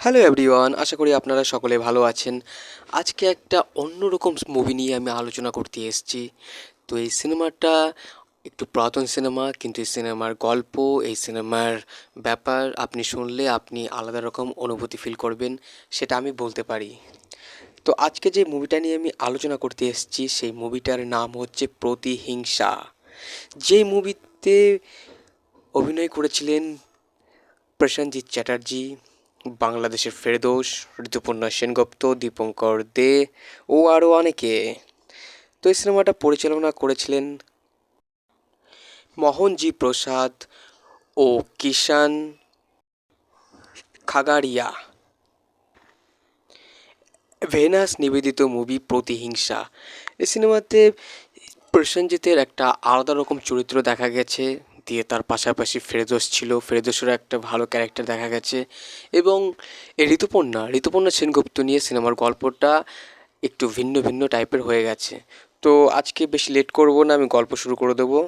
Hello everyone আশা করি আপনারা সকলে ভালো আছেন। আজকে একটা অন্যরকম মুভি নিয়ে আমি আলোচনা করতে এসেছি। তো এই সিনেমাটা একটু পুরাতন সিনেমা, কিন্তু এই সিনেমার গল্প, এই সিনেমার ব্যাপার আপনি শুনলে আপনি আলাদা রকম অনুভূতি ফিল করবেন, সেটা আমি বলতে পারি। তো আজকে যে মুভিটা নিয়ে আমি আলোচনা করতে এসেছি, সেই মুভিটার নাম হচ্ছে প্রতিহিংসা। যে মুভিতে অভিনয় করেছিলেন প্রসেনজিৎ চ্যাটার্জি বাংলাদেশের ফেরদৌস ঋতুপর্ণা সেনগুপ্ত, দীপঙ্কর দে ও আরও অনেকে। তো এই সিনেমাটা পরিচালনা করেছিলেন মোহনজি প্রসাদ ও কিষান খাগারিয়া। ভেনাস নিবেদিত মুভি প্রতিহিংসা। এই সিনেমাতে প্রসেনজিতের একটা আলাদা রকম চরিত্র দেখা গেছে। দিয়ে তার পাশাপাশি ফেরদোস ছিল। ফেরদোসেরও একটা ভালো ক্যারেক্টার দেখা গেছে এবং এই ঋতুপর্ণা ঋতুপর্ণা সেনগুপ্ত নিয়ে সিনেমার গল্পটা একটু ভিন্ন ভিন্ন টাইপের হয়ে গেছে। তো আজকে বেশি লেট করব না, আমি গল্প শুরু করে দেবো।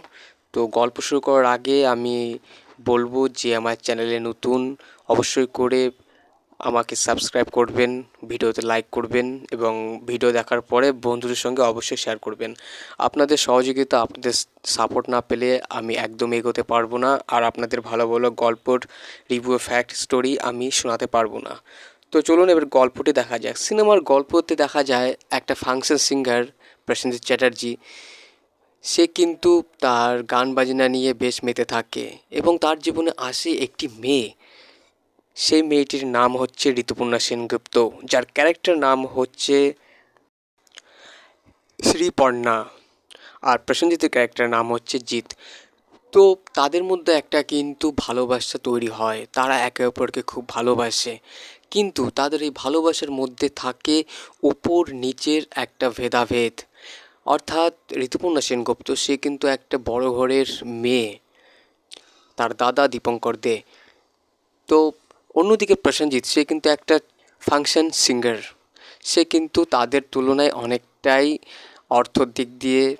তো গল্প শুরু করার আগে আমি বলব যে, আমার চ্যানেলে নতুন, অবশ্যই করে আমাকে সাবস্ক্রাইব করবেন, ভিডিওতে লাইক করবেন এবং ভিডিও দেখার পরে বন্ধুদের সঙ্গে অবশ্যই শেয়ার করবেন। আপনাদের সহযোগিতা, আপনাদের সাপোর্ট না পেলে আমি একদম এগোতে পারব না। আর আপনাদের ভালো ভালো গল্পর রিভিউ ফ্যাক্ট স্টোরি আমি শোনাতে পারব না। তো চলুন এবার গল্পটি দেখা যাক। সিনেমার গল্পতে দেখা যায় একটা ফাংশন সিঙ্গার প্রসেনজিৎ চ্যাটার্জি সে কিন্তু তার গান বাজনা নিয়ে বেশ মেতে থাকে এবং তার জীবনে আসে একটি মেয়ে। সেই মেয়েটির নাম হচ্ছে ঋতুপর্ণা সেনগুপ্ত, যার ক্যারেক্টার নাম হচ্ছে শ্রীপর্ণা। আর প্রসেনজিতের ক্যারেক্টার নাম হচ্ছে জিৎ। তো তাদের মধ্যে একটা কিন্তু ভালোবাসা তৈরি হয়, তারা একে অপরকে খুব ভালোবাসে। কিন্তু তাদের এই ভালোবাসার মধ্যে থাকে উপর নিচের একটা ভেদাভেদ। অর্থাৎ ঋতুপর্ণা সেনগুপ্ত, সে কিন্তু একটা বড় ঘরের মেয়ে, তার দাদা দীপঙ্কর দে। তো অন্যদিকে প্রসেনজিৎ, সে কিন্তু একটা ফাংশন সিঙ্গার সে কিন্তু তাদের তুলনায় অনেকটাই অর্থর দিক দিয়ে,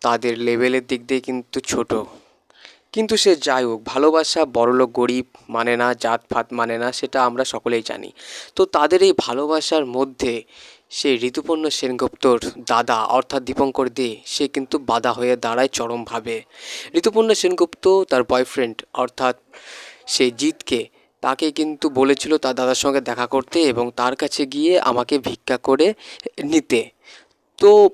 তাদের লেভেলের দিক দিয়ে কিন্তু ছোট। কিন্তু সে যাই হোক, ভালোবাসা বড়লোক গরিব মানে না, জাত ফাত মানে না, সেটা আমরা সকলেই জানি। তো তাদের এই ভালোবাসার মধ্যে সেই ঋতুপর্ণ সেনগুপ্তর দাদা অর্থাৎ দীপঙ্কর দে, সে কিন্তু বাধা হয়ে দাঁড়ায় চরমভাবে। ঋতুপর্ণ সেনগুপ্ত তার বয়ফ্রেন্ড অর্থাৎ সে জিতকে তাকে কিন্তু বলেছিল তার দাদার সঙ্গে দেখা করতে এবং তার কাছে গিয়ে আমাকে ভিক্ষা করে নিতে। তো,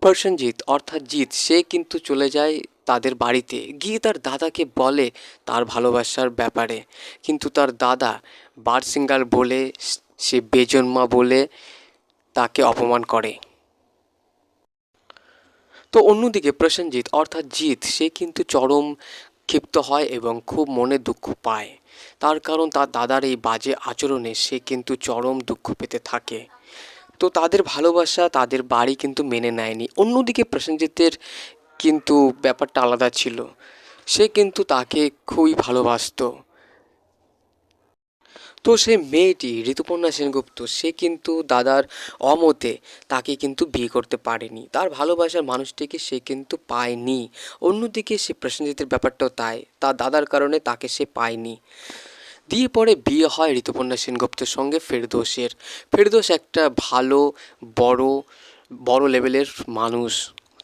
প্রসেনজিৎ, অর্থাৎ জিৎ, সে কিন্তু চলে যায় তাদের বাড়িতে। গিয়ে তার দাদাকে বলে তার ভালোবাসার ব্যাপারে। কিন্তু তার দাদা বারসিঙ্গার বলে, সে বেজন্মা বলে তাকে অপমান করে। তো অন্যদিকে প্রসেনজিৎ, অর্থাৎ জিৎ, সে কিন্তু চরম ক্ষিপ্ত হয় এবং খুব মনে দুঃখ পায়। তার কারণ তার দাদার এই বাজে আচরণে সে কিন্তু চরম দুঃখ পেতে থাকে। তো তাদের ভালোবাসা তাদের বাড়ি কিন্তু মেনে নেয়নি। অন্যদিকে প্রসেনজিতের কিন্তু ব্যাপারটা আলাদা ছিল। সে কিন্তু তাকে খুবই ভালোবাসতো। তো সে মেয়েটি ঋতুপর্ণা সেনগুপ্ত, সে কিন্তু দাদার অমতে তাকে কিন্তু বিয়ে করতে পারেনি। তার ভালোবাসার মানুষটিকে সে কিন্তু পায়নি। অন্যদিকে সে প্রসেনজিতের ব্যাপারটাও তাই, তার দাদার কারণে তাকে সে পায়নি। দিয়ে পরে বিয়ে হয় ঋতুপর্ণা সেনগুপ্তের সঙ্গে ফেরদোসের। ফেরদোস একটা ভালো, বড় বড় লেভেলের মানুষ।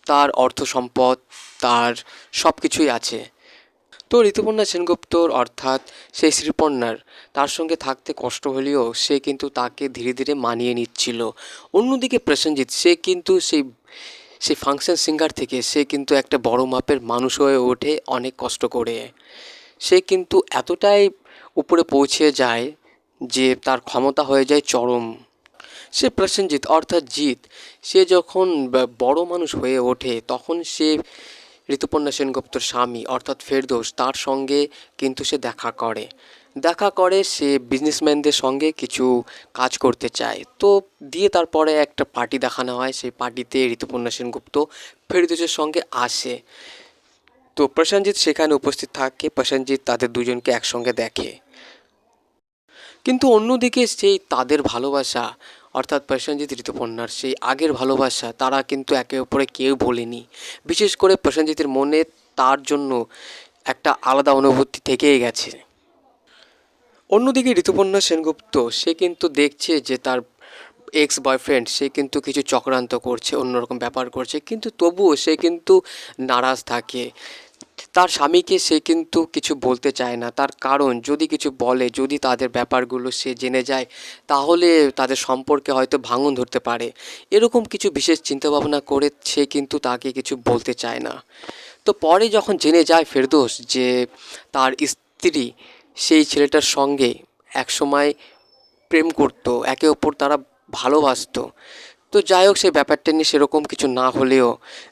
তার অর্থ সম্পদ, তার সব কিছুই আছে। তো ঋতুপর্ণা সেনগুপ্তর অর্থাৎ সেই শ্রীপর্ণার, তার সঙ্গে থাকতে কষ্ট হলেও সে কিন্তু তাকে ধীরে ধীরে মানিয়ে নিচ্ছিল। অন্যদিকে প্রসেনজিৎ, সে কিন্তু সেই সেই ফাংশন সিঙ্গার থেকে সে কিন্তু একটা বড় মাপের মানুষ হয়ে ওঠে অনেক কষ্ট করে। সে কিন্তু এতটাই উপরে পৌঁছে যায় যে তার ক্ষমতা হয়ে যায় চরম। সে প্রসেনজিৎ অর্থাৎ জিৎ, সে যখন বড় মানুষ হয়ে ওঠে, তখন সে ঋতুপর্ণা সেনগুপ্তর স্বামী, অর্থাৎ ফেরদৌস, তার সঙ্গে কিন্তু সে দেখা করে। দেখা করে সে বিজনেসম্যানদের সঙ্গে কিছু কাজ করতে চায়। তো দিয়ে তারপরে একটা পার্টি দেখানো হয়, সেই পার্টিতে ঋতুপর্ণা সেনগুপ্ত ফেরদৌসের সঙ্গে আসে। তো প্রসেনজিৎ সেখানে উপস্থিত থাকে প্রসেনজিৎ তাদের দুজনকে একসঙ্গে দেখে। কিন্তু অন্যদিকে সেই তাদের ভালোবাসা অর্থাৎ প্রসেনজিৎ ঋতুপর্ণার সেই আগের ভালোবাসা, তারা কিন্তু একে অপরে কেউ বলেনি বিশেষ করে প্রসেনজিতের মনে তার জন্য একটা আলাদা অনুভূতি থেকেই গেছে। অন্যদিকে ঋতুপর্ণা সেনগুপ্ত, সে কিন্তু দেখছে যে তার এক্স বয়ফ্রেন্ড সে কিন্তু কিছু চক্রান্ত করছে, অন্যরকম ব্যাপার করছে, কিন্তু তবুও সে কিন্তু নারাজ থাকে। তার স্বামীকে সে কিন্তু কিছু বলতে চায় না। তার কারণ যদি কিছু বলে, যদি তাদের ব্যাপারগুলো সে জেনে যায়, তাহলে তাদের সম্পর্কে হয়তো ভাঙন ধরতে পারে। এরকম কিছু বিশেষ চিন্তাভাবনা করে সে কিন্তু তাকে কিছু বলতে চায় না। তো পরে যখন জেনে যায় ফেরদোস যে তার স্ত্রী সেই ছেলেটার সঙ্গে একসময় প্রেম করতো, একে অপর তারা ভালোবাসতো। তো যাই হোক, সেই ব্যাপারটা নিয়ে সেরকম কিছু না হলেও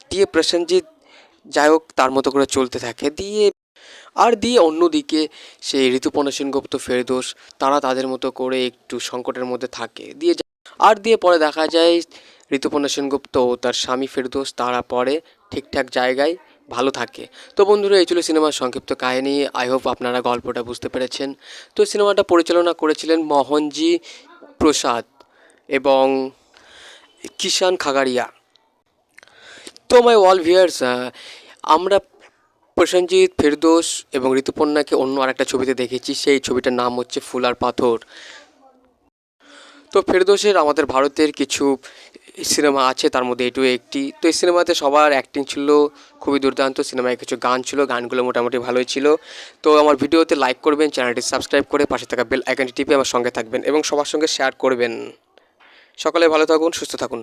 দিয়ে প্রসেনজিৎ যাই হোক, তার মতো করে চলতে থাকে। দিয়ে, আর দিয়ে অন্যদিকে সেই ঋতুপর্ণা সেনগুপ্ত ফেরদোস, তারা তাদের মতো করে একটু সংকটের মধ্যে থাকে। দিয়ে আর দিয়ে পরে দেখা যায়, ঋতুপর্ণা সেনগুপ্ত ও তার স্বামী ফেরদোস, তারা পরে ঠিকঠাক জায়গায় ভালো থাকে। তো বন্ধুরা, এই ছিল সিনেমার সংক্ষিপ্ত কাহিনী। আই হোপ আপনারা গল্পটা বুঝতে পেরেছেন। তো সিনেমাটা পরিচালনা করেছিলেন মোহনজি প্রসাদ এবং কিষান খাগারিয়া। তো মাই ওয়াল ভিয়ার্স আমরা প্রসেনজিৎ ফেরদোস এবং ঋতুপর্ণাকে অন্য আরেকটা ছবিতে দেখেছি। সেই ছবিটার নাম হচ্ছে ফুল আর পাথর। তো, ফেরদোসের আমাদের ভারতের কিছু সিনেমা আছে, তার মধ্যে এটু একটি। তো, এই সিনেমাতে সবার অ্যাক্টিং ছিল খুবই দুর্দান্ত। সিনেমায় কিছু গান ছিল, গানগুলো মোটামুটি ভালোই ছিল। তো, আমার ভিডিওতে লাইক করবেন, চ্যানেলটি সাবস্ক্রাইব করে পাশে থাকা বেল আইকনটি টিপে আমার সঙ্গে থাকবেন এবং সবার সঙ্গে শেয়ার করবেন। সকালে ভালো থাকুন, সুস্থ থাকুন।